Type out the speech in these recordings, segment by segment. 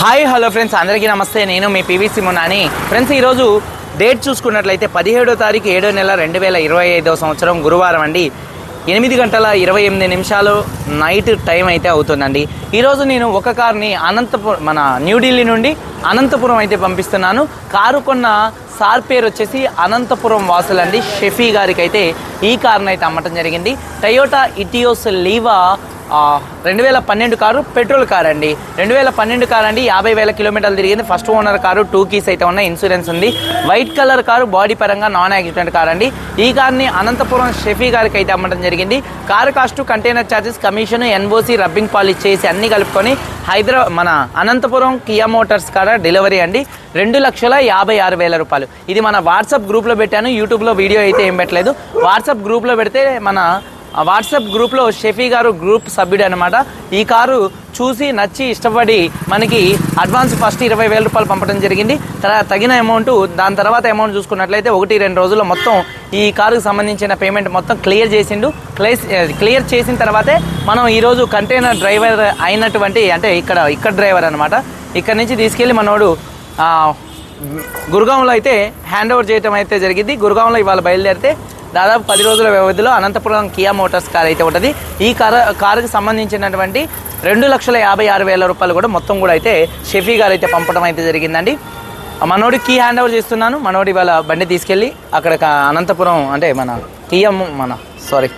Hi hello friends. అందరికీ నమస్తే. నేను మీ పివిసి మున్నాని ఫ్రెండ్స్ ఈరోజు డేట్ చూసుకున్నట్లయితే పదిహేడో తారీఖు ఏడో నెల రెండు వేల ఇరవై ఐదవ సంవత్సరం గురువారం అండి. ఎనిమిది గంటల ఇరవై ఎనిమిది నిమిషాలు నైట్ టైం అయితే అవుతుందండి. ఈరోజు నేను ఒక కార్ని అనంతపురం మన న్యూఢిల్లీ నుండి అనంతపురం అయితే పంపిస్తున్నాను. కారు కొన్న సార్ పేరు వచ్చేసి అనంతపురం వాసులండి. షెఫీ గారికి అయితే ఈ కార్ని అయితే అమ్మటం జరిగింది. టయోటా ఇటియోస్ లీవా రెండు వేల పన్నెండు కారు పెట్రోల్ కార్ అండి రెండు వేల పన్నెండు కార్ అండి యాభై వేల కిలోమీటర్లు తిరిగింది. First owner car two keys అయితే ఉన్నాయి ఇన్సూరెన్స్ ఉంది. వైట్ కలర్ కారు బాడీ పరంగా నాన్ యాక్సిడెంట్ కార్ అండి ఈ కార్ని అనంతపురం షెఫీ గారికి అయితే అమ్మడం జరిగింది. Car cost container charges commission NOC rubbing polish చేసి అన్ని కలుపుకొని హైదరాబాద్ మన అనంతపురం కియా మోటార్స్ కాడ డెలివరీ అండి. రెండు లక్షల యాభై ఆరు వేల రూపాయలు. ఇది మన వాట్సాప్ గ్రూప్లో పెట్టాను. యూట్యూబ్లో వీడియో అయితే ఏం పెట్టలేదు. వాట్సాప్ గ్రూప్లో పెడితే మన వాట్సాప్ గ్రూప్లో షెఫీ గారు గ్రూప్ సభ్యుడు అనమాట ఈ కారు చూసి నచ్చి ఇష్టపడి మనకి అడ్వాన్స్ ఫస్ట్ ఇరవై వేల రూపాయలు పంపడం జరిగింది. తర్వాత తగిన అమౌంట్ దాని తర్వాత అమౌంట్ చూసుకున్నట్లయితే ఒకటి రెండు రోజుల్లో మొత్తం ఈ కారుకు సంబంధించిన పేమెంట్ మొత్తం క్లియర్ చేసిండు. క్లియర్ క్లియర్ చేసిన తర్వాతే మనం ఈరోజు కంటైనర్ డ్రైవర్ అయినటువంటి అంటే ఇక్కడ ఇక్కడ డ్రైవర్ అనమాట ఇక్కడ నుంచి తీసుకెళ్ళి మనోడు గురుగాంలో అయితే హ్యాండ్ ఓవర్ చేయడం అయితే జరిగింది. గురుగాంలో ఇవాళ బయలుదేరితే దాదాపు పది రోజుల వ్యవధిలో అనంతపురం కియా మోటార్స్ కార్ అయితే ఉంటుంది. ఈ కారు కారుకి సంబంధించినటువంటి రెండు లక్షల యాభై ఆరు వేల రూపాయలు కూడా మొత్తం కూడా అయితే షెఫీ గారు అయితే పంపడం అయితే జరిగిందండి. మనోడి కీ హ్యాండ్ ఓవర్ చేస్తున్నాను. మనోడి ఇవాళ బండి తీసుకెళ్ళి అక్కడ అనంతపురం అంటే మన కియా మన సారీ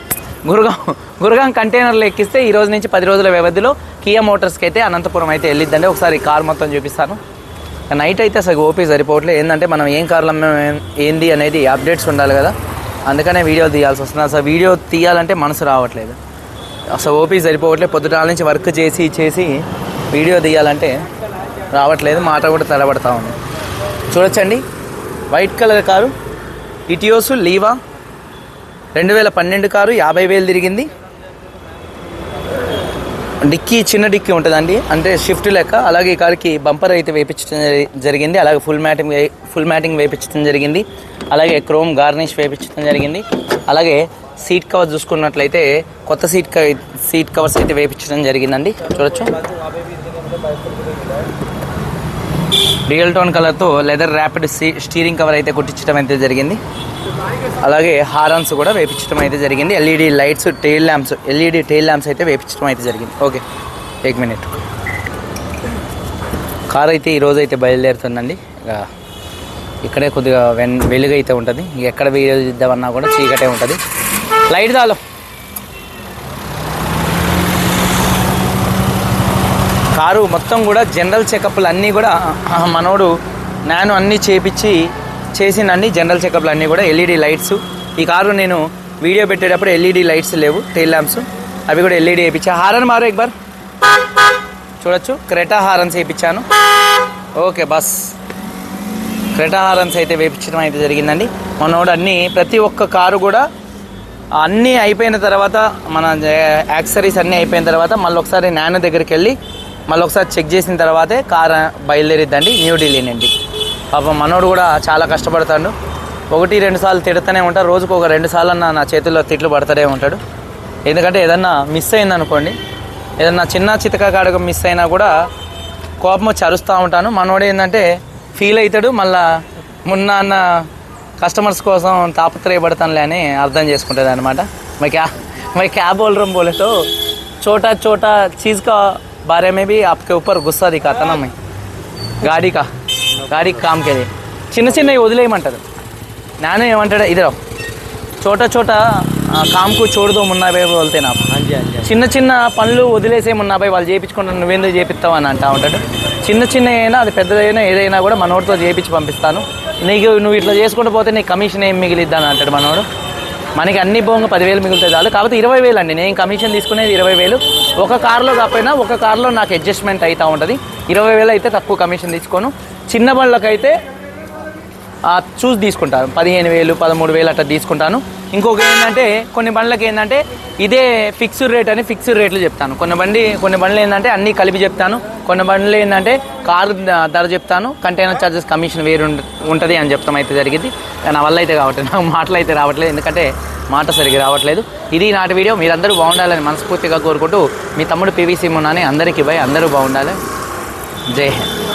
గురుగాం గురుగాం కంటైనర్లు ఎక్కిస్తే ఈ రోజు నుంచి పది రోజుల వ్యవధిలో కియా మోటార్స్కి అయితే అనంతపురం అయితే వెళ్ళిద్దండి. ఒకసారి కార్ మొత్తం చూపిస్తాను. నైట్ అయితే అసలు ఓపీ సరిపోవట్లేదు. ఏంటంటే మనం ఏం కార్లు ఏంది అనేది అప్డేట్స్ ఉండాలి కదా. అందుకనే వీడియో తీయాల్సి వస్తుంది. అసలు వీడియో తీయాలంటే మనసు రావట్లేదు. అసలు ఓపీ సరిపోవట్లేదు పొద్దుటాల నుంచి వర్క్ చేసి చేసి వీడియో తీయాలంటే రావట్లేదు. మాట కూడా తడబడతా ఉంది. చూడొచ్చండి. White colour car Etios Liva రెండు వేల పన్నెండు కారు యాభై వేలు తిరిగింది. డిక్కీ చిన్న డిక్కీ ఉంటుందండి. అంటే షిఫ్ట్ లెక్క. అలాగే ఈ బంపర్ అయితే వేయించడం జరిగింది. అలాగే ఫుల్ మ్యాటింగ్ ఫుల్ మ్యాటింగ్ వేయించడం జరిగింది. అలాగే క్రోమ్ గార్నిష్ వేయించడం జరిగింది. అలాగే సీట్ కవర్ చూసుకున్నట్లయితే కొత్త సీట్ కవర్ సీట్ కవర్స్ అయితే వేయించడం జరిగిందండి. చూడొచ్చు. రియల్ టోన్ కలర్తో లెదర్ ర్యాపిడ్ స్టీరింగ్ కవర్ అయితే కుట్టించడం అయితే జరిగింది. అలాగే హారన్స్ కూడా వేపించడం అయితే జరిగింది. LED lights tail lamps LED tail lamps అయితే వేపించడం అయితే జరిగింది. ఓకే ఏక్ మినిట్ కార్ అయితే ఈరోజు అయితే బయలుదేరుతుందండి. ఇక్కడే కొద్దిగా వెన్ వెలుగైతే ఉంటుంది. ఎక్కడ వీడియో ఇద్దామన్నా కూడా చీకటే ఉంటుంది. లైట్ దాలో కారు మొత్తం కూడా జనరల్ చెకప్లు అన్నీ కూడా మనోడు నేను అన్నీ చేపించి అన్ని జనరల్ చెకప్లు అన్నీ కూడా ఎల్ఈడి లైట్స్. ఈ కారు నేను వీడియో పెట్టేటప్పుడు ఎల్ఈడి లైట్స్ లేవు టెయిల్ ల్యాంప్స్. అవి కూడా ఎల్ఈడి వేయించా హారన్ మారు ఎక్బార్. చూడొచ్చు క్రెటా హారన్స్ వేయించాను ఓకే బస్. క్రెటా హారన్స్ అయితే వేయించడం అయితే జరిగిందండి. మనోడు అన్నీ ప్రతి ఒక్క కారు కూడా అన్నీ అయిపోయిన తర్వాత మన యాక్సరీస్ అన్నీ అయిపోయిన తర్వాత మళ్ళీ ఒకసారి నాన్న దగ్గరికి వెళ్ళి మళ్ళీ ఒకసారి చెక్ చేసిన తర్వాతే కార్ బయలుదేరిద్దండి. న్యూఢిల్లీనండి పాపం మనోడు కూడా చాలా కష్టపడతాడు. ఒకటి రెండు సార్లు తిడుతూనే ఉంటాడు. రోజుకు ఒక రెండు సార్లు అన్న నా చేతుల్లో తిట్లు పడుతూనే ఉంటాడు. ఎందుకంటే ఏదన్నా మిస్ అయిందనుకోండి ఏదన్నా చిన్న చితక కాడక మిస్ అయినా కూడా కోపం వచ్చి అరుస్తూ ఉంటాను. మనోడు ఏంటంటే ఫీల్ అవుతాడు. మళ్ళీ మొన్న అన్న కస్టమర్స్ కోసం తాపత్రయపడతానులే అని అర్థం చేసుకుంటుంది అనమాట మై క్యా మై క్యాబ్ ఓల్రం పోలేతో చోటా చోటా చీజ్ కా बारे में भी आपके ऊपर गुस्सा दिखाता ना मैं గాడి కా గాడి కామ్ కే చిన్న చిన్నవి వదిలేయమంటారు నాన్న ఏమంటాడు ఇద్దరు చోట చోట ఆ, కామ్కు చూడదు మున్నాబాయ్ వెళ్తే నాకు చిన్న చిన్న పనులు వదిలేసే మున్నాబాయ్ వాళ్ళు చేయించుకుంటారు నువ్వెందుకు చేపిస్తావు అని అంటా ఉంటాడు చిన్న చిన్న అయినా అది పెద్దదైనా ఏదైనా కూడా మనోడితో చేయించి పంపిస్తాను నీకు నువ్వు ఇట్లా చేసుకుంటూ పోతే నీకు కమిషన్ ఏం మిగిలిద్దా అని అంటాడు మనోడు మనకి అన్ని పోగా పదివేలు మిగులుతాయి చాలు. కాకపోతే ఇరవై వేలు అండి. నేను కమిషన్ తీసుకునేది ఇరవై వేలు. ఒక కార్లో కాకపోయినా ఒక కార్లో నాకు అడ్జస్ట్మెంట్ అవుతూ ఉంటుంది. ఇరవై వేలు అయితే తక్కువ కమిషన్ తీసుకోను. చిన్న బండ్లకైతే చూసి తీసుకుంటాను పదిహేను వేలు పదమూడు వేలు అట్లా తీసుకుంటాను. ఇంకొక ఏంటంటే కొన్ని బండ్లకి ఏంటంటే ఇదే ఫిక్స్డ్ రేట్ అని ఫిక్స్డ్ రేట్లు చెప్తాను. కొన్ని బండి కొన్ని బండ్లు ఏంటంటే అన్నీ కలిపి చెప్తాను. కొన్ని బండ్లు ఏంటంటే కారు ధర చెప్తాను. కంటైనర్ ఛార్జెస్ కమిషన్ వేరు ఉంటుంది అని చెప్తాం అయితే జరిగింది. నా వల్ల అయితే కావట్లేదు. నాకు మాటలు అయితే రావట్లేదు. ఎందుకంటే మాట సరిగ్గా రావట్లేదు. ఇది నాటి వీడియో. మీరందరూ బాగుండాలని మనస్ఫూర్తిగా కోరుకుంటూ మీ తమ్ముడు పీవీసీ మున్నాని అందరికీ పోయి అందరూ బాగుండాలి. జై హింద్.